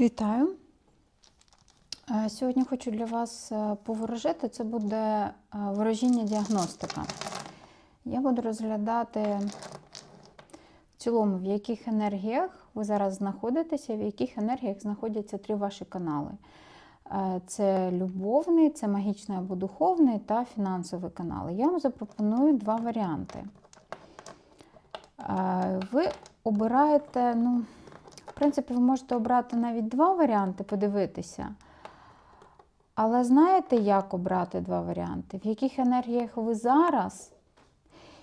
Вітаю. Е, Сьогодні хочу для вас е, поворожити. Це буде е, ворожіння діагностика. Я буду розглядати в цілому, в яких енергіях ви зараз знаходитеся, в яких енергіях знаходяться три ваші канали. Це любовний, це магічний або духовний та фінансовий канали. Я вам запропоную два варіанти. Ви обираєте, ну, принципі, ви можете обрати навіть два варіанти, подивитися. Але знаєте, як обрати два варіанти? В яких енергіях ви зараз,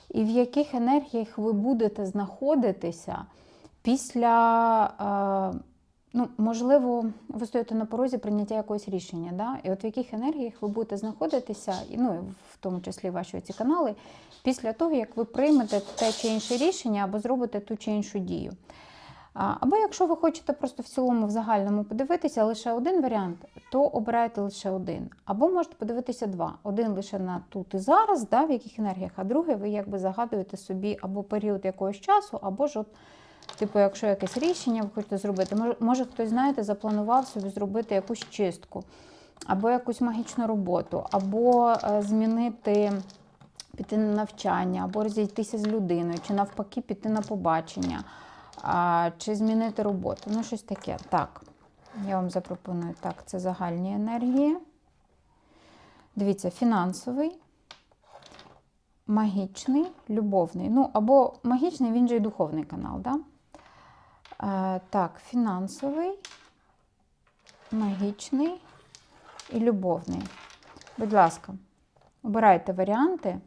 і в яких енергіях ви будете знаходитися після, е, ну, можливо, ви стоїте на порозі прийняття якогось рішення. Да? І от в яких енергіях ви будете знаходитися, і, ну, в тому числі ваші ці канали, після того, як ви приймете те чи інше рішення або зробите ту чи іншу дію. Або якщо ви хочете просто в цілому в загальному подивитися лише один варіант, то обирайте лише один. Або можете подивитися два. Один лише на тут і зараз, да, в яких енергіях, а другий ви якби загадуєте собі або період якогось часу, або ж от, типу, якщо якесь рішення ви хочете зробити. Може, може хтось, знаєте, запланував собі зробити якусь чистку, або якусь магічну роботу, або е, змінити. Піти на навчання, або розійтися з людиною, чи навпаки піти на побачення а, чи змінити роботу. Ну, щось таке. Так, я вам запропоную. Так, це загальні енергії. Дивіться, фінансовий, магічний, любовний. Ну, або магічний, він же і духовний канал. Да? А, так, фінансовий, магічний і любовний. Будь ласка, обирайте варіанти.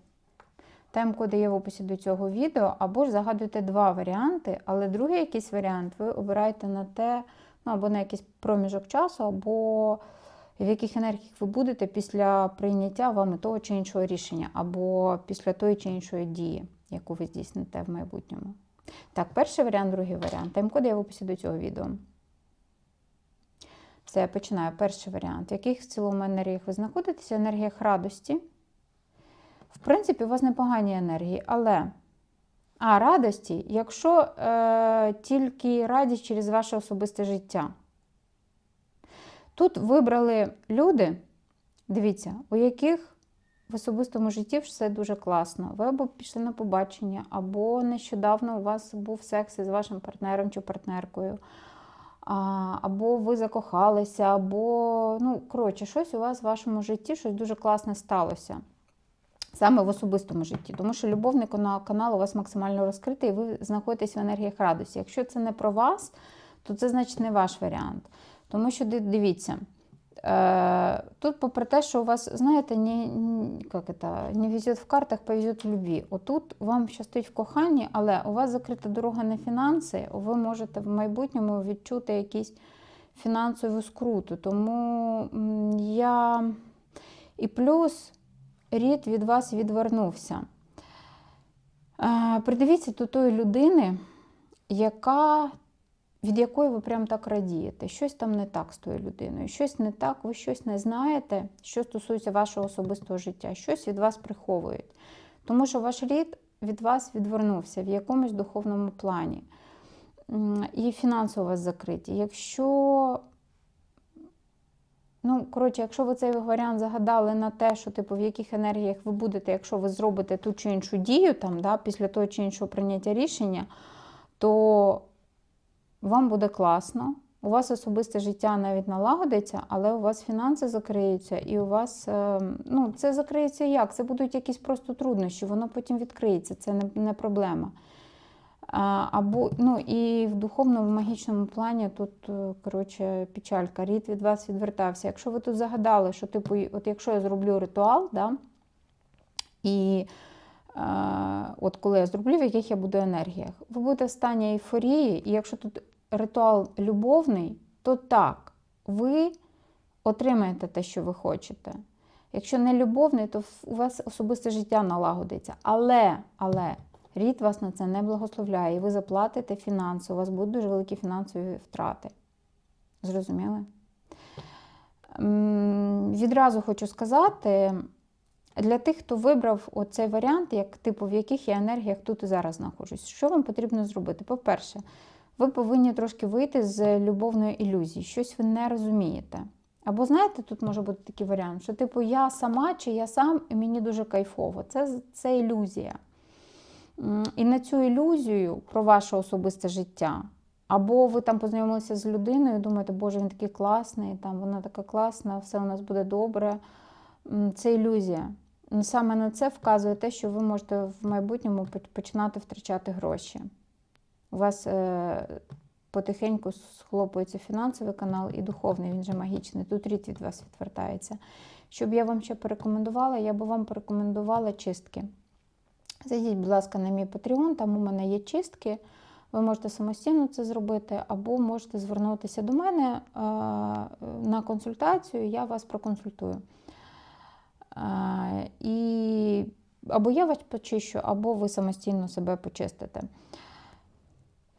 Тайм-коди є в описі до цього відео, або ж загадуйте два варіанти, але другий якийсь варіант ви обираєте на те, ну або на якийсь проміжок часу, або в яких енергіях ви будете після прийняття вами того чи іншого рішення, або після тої чи іншої дії, яку ви здійсните в майбутньому. Так, перший варіант, другий варіант. Тайм-коди є в описі до цього відео. Все, я починаю. Перший варіант. В яких в цілому енергіях ви знаходитеся? Енергіях радості. В принципі, у вас непогані енергії, але а радості, якщо е, тільки радість через ваше особисте життя. Тут вибрали люди, дивіться, у яких в особистому житті все дуже класно. Ви або пішли на побачення, або нещодавно у вас був секс із вашим партнером чи партнеркою, або ви закохалися, або, ну, коротше, щось у вас в вашому житті, щось дуже класне сталося. Саме в особистому житті, тому що любовний канал у вас максимально розкритий, і ви знаходитесь в енергіях радості. Якщо це не про вас, то це значить не ваш варіант. Тому що дивіться, е, тут, попри те, що у вас, знаєте, не, як це, не везет в картах, повезет в любві. Отут вам щастить в коханні, але у вас закрита дорога на фінанси, ви можете в майбутньому відчути якісь фінансову скруту. Тому я і плюс рід від вас відвернувся. Придивіться до тої людини, яка, від якої ви прям так радієте. Щось там не так з тою людиною, щось не так, ви щось не знаєте, що стосується вашого особистого життя, щось від вас приховують. Тому що ваш рід від вас відвернувся в якомусь духовному плані. І фінансово вас закриті. Якщо Ну, коротше, якщо ви цей варіант загадали на те, що типу, в яких енергіях ви будете, якщо ви зробите ту чи іншу дію, там, да, після того чи іншого прийняття рішення, то вам буде класно. У вас особисте життя навіть налагодиться, але у вас фінанси закриються, і у вас ну, це закриється як? Це будуть якісь просто труднощі, воно потім відкриється, це не проблема. Або, ну, І в духовному магічному плані тут коротше, печалька, рід від вас відвертався. Якщо ви тут загадали, що типу, от якщо я зроблю ритуал, да, і е, от коли я зроблю, в яких я буду енергіях, ви будете в стані ейфорії, і якщо тут ритуал любовний, то так, ви отримаєте те, що ви хочете. Якщо не любовний, то у вас особисте життя налагодиться. Але, але. Рід вас на це не благословляє, і ви заплатите фінанси, у вас будуть дуже великі фінансові втрати. Зрозуміли? Відразу хочу сказати, для тих, хто вибрав оцей варіант, як типу, в яких я енергіях тут і зараз знаходжусь, що вам потрібно зробити? По-перше, ви повинні трошки вийти з любовної ілюзії. Щось ви не розумієте. Або знаєте, тут може бути такий варіант, що типу я сама чи я сам, і мені дуже кайфово. Це, це ілюзія. І на цю ілюзію про ваше особисте життя. Або ви там познайомилися з людиною, і думаєте, боже, він такий класний, там вона така класна, все у нас буде добре. Це ілюзія. Саме на це вказує те, що ви можете в майбутньому починати втрачати гроші. У вас е, потихеньку схлопується фінансовий канал і духовний, він же магічний. Тут рід від вас відвертається. Щоб я вам ще порекомендувала, я би вам порекомендувала чистки. Зайдіть, будь ласка, на мій Patreon, там у мене є чистки. Ви можете самостійно це зробити, або можете звернутися до мене е, на консультацію, я вас проконсультую. Е, І або я вас почищу, або ви самостійно себе почистите.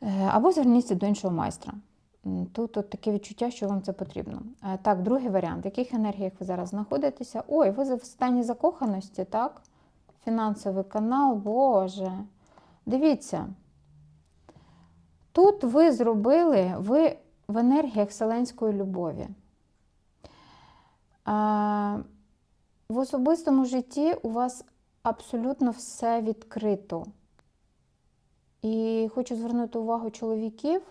Е, Або зверніться до іншого майстра. Тут от таке відчуття, що вам це потрібно. Так, другий варіант. В яких енергіях ви зараз знаходитеся? Ой, ви в стані закоханості, так? Фінансовий канал, Боже. Дивіться. Тут ви зробили, ви в енергіях вселенської любові. В особистому житті у вас абсолютно все відкрито. І хочу звернути увагу чоловіків,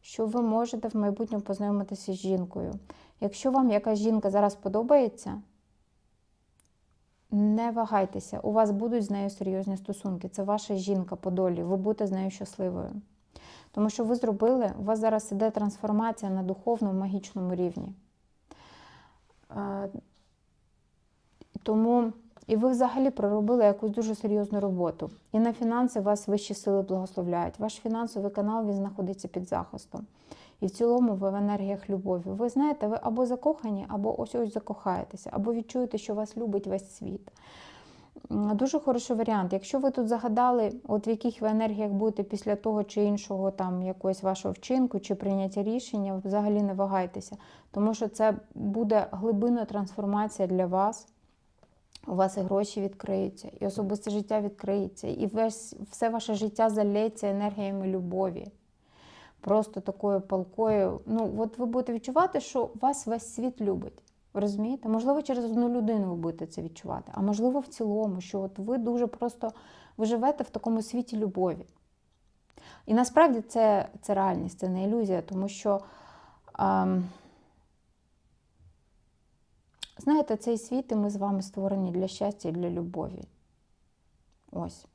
що ви можете в майбутньому познайомитися з жінкою. Якщо вам якась жінка зараз подобається, не вагайтеся, у вас будуть з нею серйозні стосунки. Це ваша жінка по долі, ви будете з нею щасливою. Тому що ви зробили, у вас зараз іде трансформація на духовному магічному рівні. Е, Тому і ви взагалі проробили якусь дуже серйозну роботу. І на фінанси вас вищі сили благословляють. Ваш фінансовий канал він знаходиться під захистом. І в цілому ви в енергіях любові. Ви знаєте, ви або закохані, або ось ось закохаєтеся, або відчуєте, що вас любить весь світ. Дуже хороший варіант. Якщо ви тут загадали, от в яких ви енергіях будете після того чи іншого там якогось вашого вчинку чи прийняття рішення, взагалі не вагайтеся, тому що це буде глибинна трансформація для вас. У вас і гроші відкриються, і особисте життя відкриється, і весь, все ваше життя залється енергіями любові. Просто такою палкою. Ну, от ви будете відчувати, що вас весь світ любить. Розумієте? Можливо, через одну людину ви будете це відчувати, а можливо, в цілому, що от ви дуже просто ви живете в такому світі любові. І насправді це, це реальність, це не ілюзія, тому що. Ем, Знаєте, цей світ і ми з вами створені для щастя і для любові. Ось.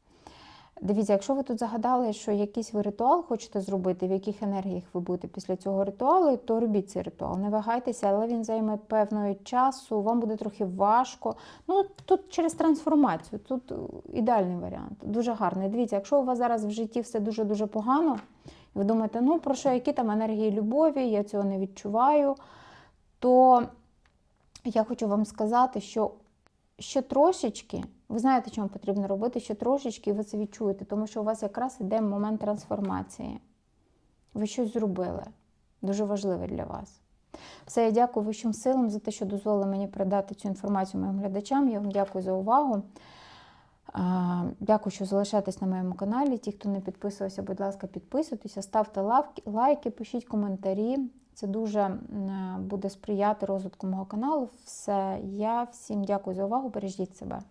Дивіться, якщо ви тут загадали, що якийсь ви ритуал хочете зробити, в яких енергіях ви будете після цього ритуалу, то робіть цей ритуал. Не вагайтеся, але він займе певного часу, вам буде трохи важко. Ну, тут через трансформацію, тут ідеальний варіант, дуже гарний. Дивіться, якщо у вас зараз в житті все дуже-дуже погано, і ви думаєте, ну про що, які там енергії любові, я цього не відчуваю, то я хочу вам сказати, що ще трошечки, ви знаєте, вам потрібно робити, ще трошечки, і ви це відчуєте, тому що у вас якраз іде момент трансформації. Ви щось зробили. Дуже важливе для вас. Все, я дякую вищим силам за те, що дозволили мені передати цю інформацію моїм глядачам. Я вам дякую за увагу. Дякую, що залишаєтесь на моєму каналі. Ті, хто не підписувався, будь ласка, підписуйтеся, ставте лайки, пишіть коментарі. Це дуже м, буде сприяти розвитку мого каналу. Все, я всім дякую за увагу. Бережіть себе.